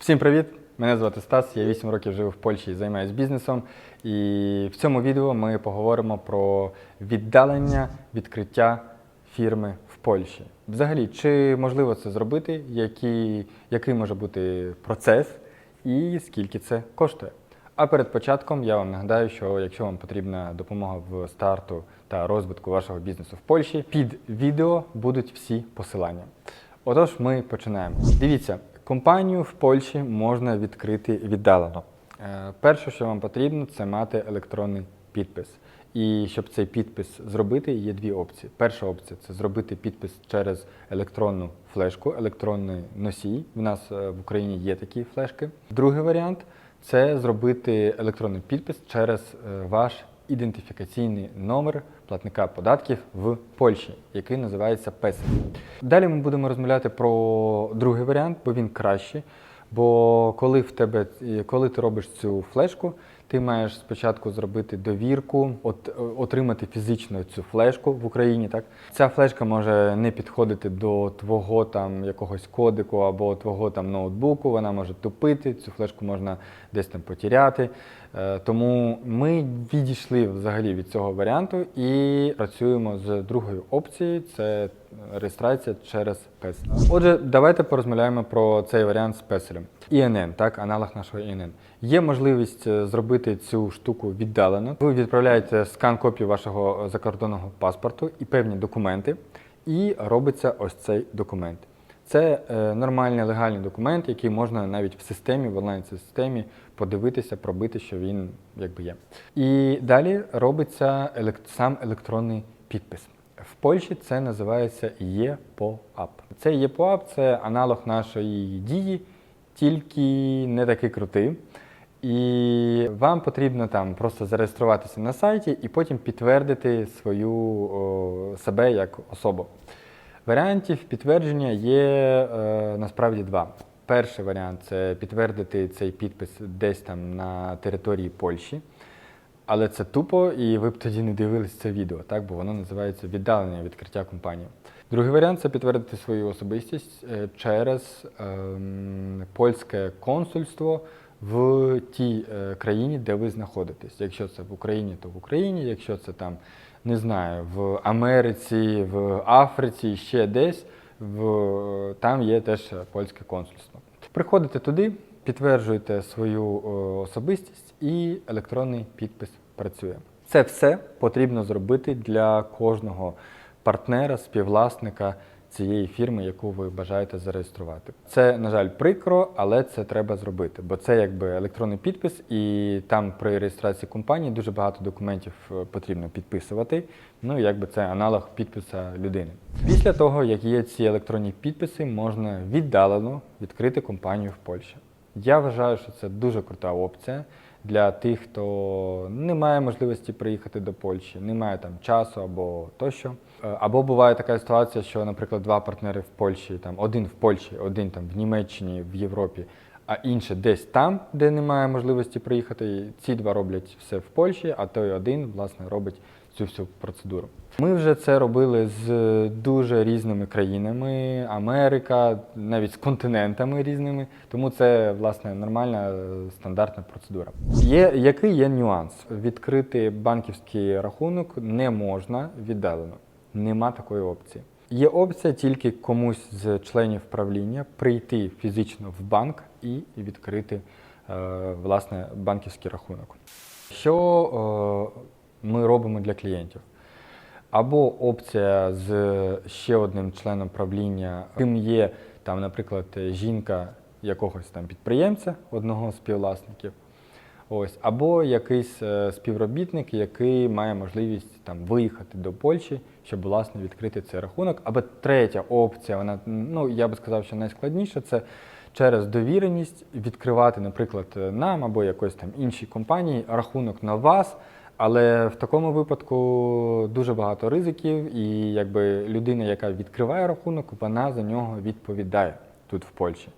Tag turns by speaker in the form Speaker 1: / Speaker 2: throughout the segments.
Speaker 1: Всім привіт! Мене звати Стас, я 8 років живу в Польщі і займаюся бізнесом. І в цьому відео ми поговоримо про віддалення відкриття фірми в Польщі. Взагалі, чи можливо це зробити, який, який може бути процес і скільки це коштує. А перед початком я вам нагадаю, що якщо вам потрібна допомога в старту та розвитку вашого бізнесу в Польщі, під відео будуть всі посилання. Отож, ми починаємо. Дивіться, компанію в Польщі можна відкрити віддалено. Е, Перше, що вам потрібно, це мати електронний підпис. І щоб цей підпис зробити, є дві опції. Перша опція це зробити підпис через електронну флешку, електронний носій. У нас е, в Україні є такі флешки. Другий варіант це зробити електронний підпис через е, ваш ідентифікаційний номер платника податків в Польщі, який називається ПЕС. Далі ми будемо розмовляти про другий варіант, бо він кращий. Бо коли в тебе, коли ти робиш цю флешку, ти маєш спочатку зробити довірку, от, отримати фізично цю флешку в Україні. Так ця флешка може не підходити до твого там якогось кодику або твого там ноутбуку. Вона може тупити. Цю флешку можна десь там потеряти. Е, Тому ми відійшли взагалі від цього варіанту і працюємо з другою опцією це реєстрація через песель. Отже, давайте порозмовляємо про цей варіант з песелем. ІНН, так, аналог нашого ІНН. Є можливість е, зробити цю штуку віддалено. Ви відправляєте скан копію вашого закордонного паспорту і певні документи, і робиться ось цей документ. Це е, нормальний легальний документ, який можна навіть в системі, в онлайн-системі подивитися, пробити, що він якби є. І далі робиться сам електронний підпис. В Польщі це називається ЄПОАП. Це ЄПОАП це аналог нашої дії, тільки не такий крутий. І вам потрібно там просто зареєструватися на сайті і потім підтвердити свою о, себе як особу. Варіантів підтвердження є е, насправді два. Перший варіант це підтвердити цей підпис десь там на території Польщі. Але це тупо, і ви б тоді не дивились це відео, так? бо воно називається віддалення відкриття компанії. Другий варіант це підтвердити свою особистість е, через ем, польське консульство в тій е, країні, де ви знаходитесь. Якщо це в Україні, то в Україні, якщо це там, не знаю, в Америці, в Африці, ще десь, в, там є теж польське консульство. Приходите туди, підтверджуєте свою особистість і електронний підпис працює. Це все потрібно зробити для кожного партнера, співвласника цієї фірми, яку ви бажаєте зареєструвати. Це, на жаль, прикро, але це треба зробити, бо це якби електронний підпис, і там при реєстрації компанії дуже багато документів е, потрібно підписувати. Ну, якби це аналог підписа людини. Після того, як є ці електронні підписи, можна віддалено відкрити компанію в Польщі. Я вважаю, що це дуже крута опція для тих, хто не має можливості приїхати до Польщі, не має там часу або тощо. Е, Або буває така ситуація, що, наприклад, два партнери в Польщі, там один в Польщі, один там в Німеччині, в Європі, а інший десь там, де немає можливості приїхати. Ці два роблять все в Польщі, а той один власне робить цю всю процедуру. Ми вже це робили з дуже різними країнами, Америка, навіть з континентами різними. Тому це власне нормальна е, стандартна процедура. Є який є нюанс? Відкрити банківський рахунок не можна віддалено. Нема такої опції. Є опція тільки комусь з членів правління прийти фізично в банк і відкрити е, власне банківський рахунок. Що е, ми робимо для клієнтів? Або опція з ще одним членом правління, ким є там, наприклад, жінка якогось там підприємця, одного з співвласників. Ось, або якийсь е, співробітник, який має можливість там виїхати до Польщі, щоб власне відкрити цей рахунок. Або третя опція, вона ну я би сказав, що найскладніша це через довіреність відкривати, наприклад, нам або якоїсь там іншій компанії рахунок на вас. Але в такому випадку дуже багато ризиків, і якби людина, яка відкриває рахунок, вона за нього відповідає тут в Польщі.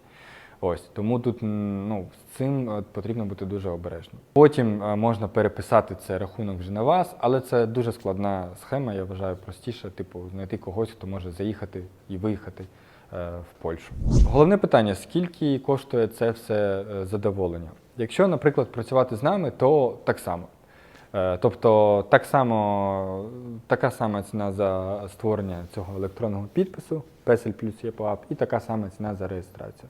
Speaker 1: Ось тому тут ну, з цим е, потрібно бути дуже обережним. Потім е, можна переписати цей рахунок вже на вас, але це дуже складна схема. Я вважаю простіше, типу, знайти когось, хто може заїхати і виїхати в Польщу. Головне питання: скільки коштує це все е, задоволення? Якщо, наприклад, працювати з нами, то так само. Е, Тобто так само, така сама ціна за створення цього електронного підпису, Песель плюс ЄПОАП, і така сама ціна за реєстрацію.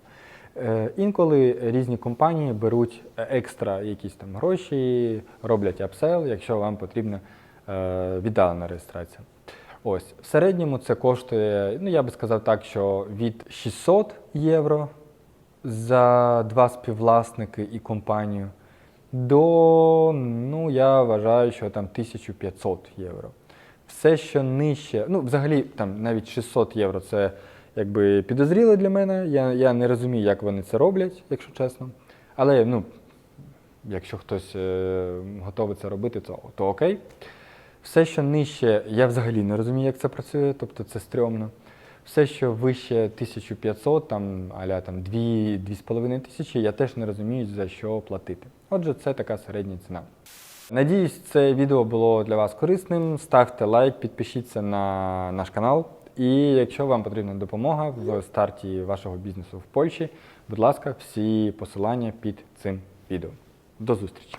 Speaker 1: Е, Інколи різні компанії беруть екстра якісь там гроші, роблять апсел, якщо вам потрібна е, віддалена реєстрація. Ось в середньому це коштує, ну я би сказав так, що від 600 євро за два співвласники і компанію до, ну я вважаю, що там 1500 євро. Все, що нижче, ну взагалі там навіть 600 євро це якби підозріло для мене. Я, я не розумію, як вони це роблять, якщо чесно. Але ну, якщо хтось е, готовий це робити, то, то окей. Все, що нижче, я взагалі не розумію, як це працює, тобто це стрьомно. Все, що вище 1500, там, аля там 2-2,5 тисячі, я теж не розумію, за що платити. Отже, це така середня ціна. Надіюсь, це відео було для вас корисним. Ставте лайк, підпишіться на наш канал. І якщо вам потрібна допомога в старті вашого бізнесу в Польщі, будь ласка, всі посилання під цим відео. До зустрічі!